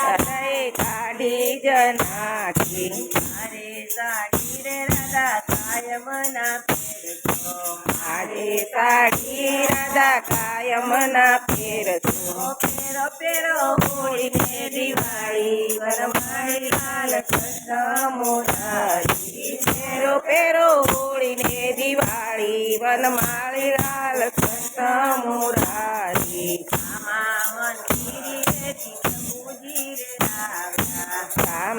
રાધાએ કાઢી જ નાખી મારે સાડી રે રાધા કાયમ ના પહેરજો મારે સાડી રાધા કાયમ ના ફેરતો. ફેરો ફેરો, હોળી ને દિવાળી. વરમાળી લાલ કૃષ્ણ મોરારી ફેરો ફેરો, હોળી ને દિવાળી. વનમાળી લાલ કૃષ્ણ મુરારી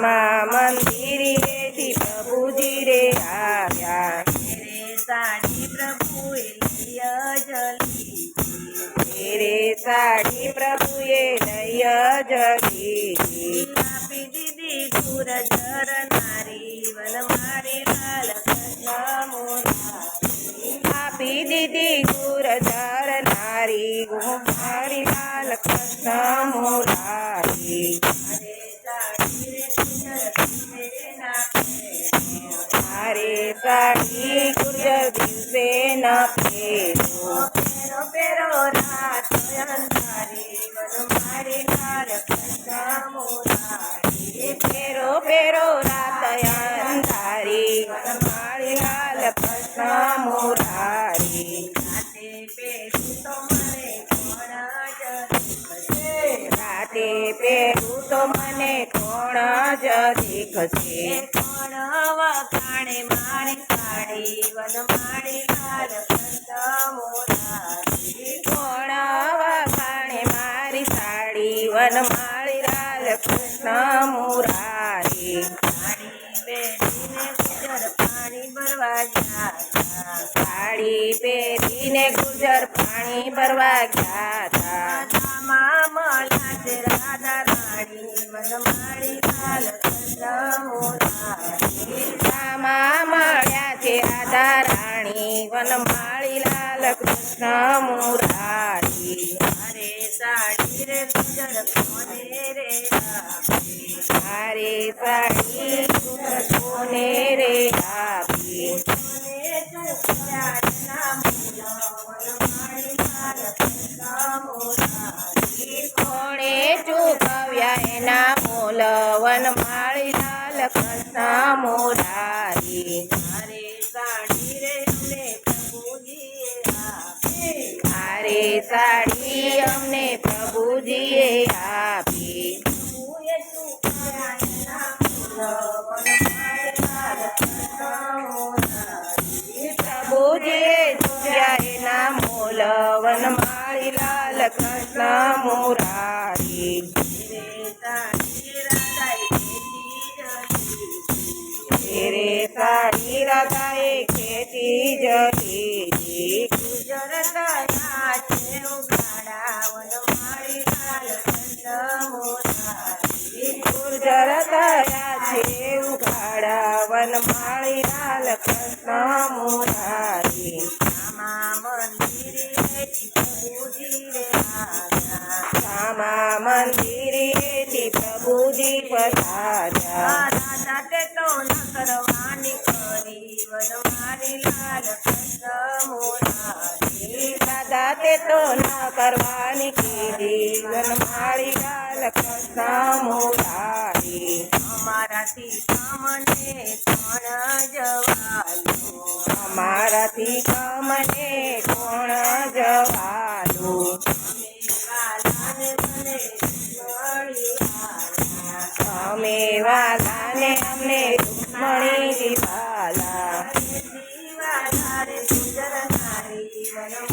રામા મંદિરેથી પ્રભુજી રે આવ્યા. રે સાડી પ્રભુએ લઈ જલી રે સાડી પ્રભુએ લઈ જલી આપી દીધી ગુરજર નારી વનમાળી લાલ કૃષ્ણ મોરારી આપી દીધી ગુરધર નારી મારે સાડી ગુજર દિવસે ન ફેરો. પેરો પેરો રાત અંધારી વનમાળી લાલ કૃષ્ણ મોરારી. પેરો પેરો રાત અંધારી વનમાળી હાલ કૃષ્ણ મુરારી. દેખશે કોણ વખાણે મારી સાડી લાલ કૃષ્ણ મોરારી કોણ વખાણે મારી સાડી વનમાળી લાલ કૃષ્ણ મુરારી પહેરીને પાણી ભરવા ગયા સાડી પહેરીને ગુજર પાણી ભરવા ગયા હતા રાધા રાણી વનમાળી લાલ કૃષ્ણ મોરારી રામા મળ્યા છે રાધા રાણી વનમાળી લાલ કૃષ્ણ મુરારી અરે સાડી રે ગુજર કોને રે મારે સાડી ગુજર કોને રે આપી? મુરારી અરે સાડી રે અમને પ્રભુજીએ આપી. મારે સાડી અમને પ્રભુજીએ આપી. પ્રભુજીએ ચૂક્યા એના મોલવન વનમાળી લાલ કૃષ્ણ મુરારી. ખેતી જ લીધી ગુજર ગયા છે ઉઘાડા મુરારી આમાં મંદિરે પ્રભુજી પધાર્યા તો ન કરવાની તે ના કરવાની કીધી. વનમાળી ગાલ કૃષ્ણ મુરારી અમારાથી કામને કોણ જવાલું? અમારાથી કમને કોણ વાલાને મને મળી આવ્યા અમે વાલાને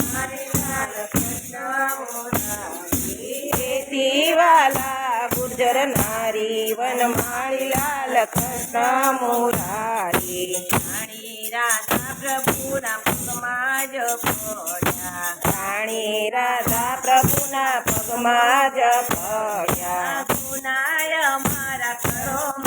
વનમાળી લાલ કૃષ્ણ મોરારી તેથી વાલા ગુર્જર નારી વનમાળી લાલ કૃષ્ણ મુરારી રાણી રાધા પ્રભુના પગમાં જ પડ્યા રાણી રાધા પ્રભુના પગમાં જ પડ્યા ગુનાય મારા કરો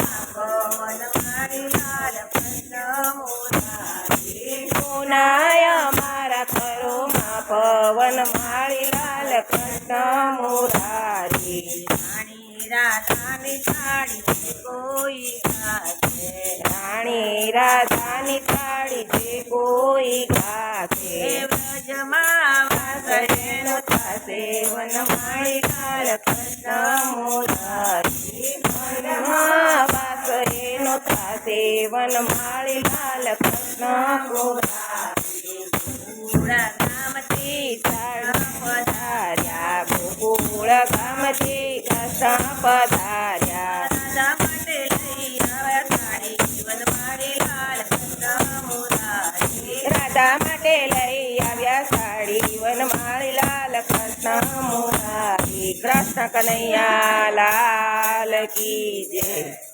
કાળી લાલ કૃષ્ણ મોરારી રાણી રાધાની સાડી છે કોઈ ગાશે. રાણી રાધાની સાડી છે કોઈ ગાશે. વ્રજમાં વાસરેનો થશે. વનમાળી લાલ કૃષ્ણ મોરારી વનમાં વાસરેનો થશે. વનમાળી લાલ કૃષ્ણ મોરારી ગોકુળ ગામથી કૃષ્ણ પધાર્યા. રાધા માટે લઈ આવ્યા સાડી વનમાળી લાલ કૃષ્ણ મુરારી રાધા માટે લઈ આવ્યા સાડી વનમાળી લાલ કૃષ્ણ મુરારી કૃષ્ણ કનૈયા લાલ કી જય.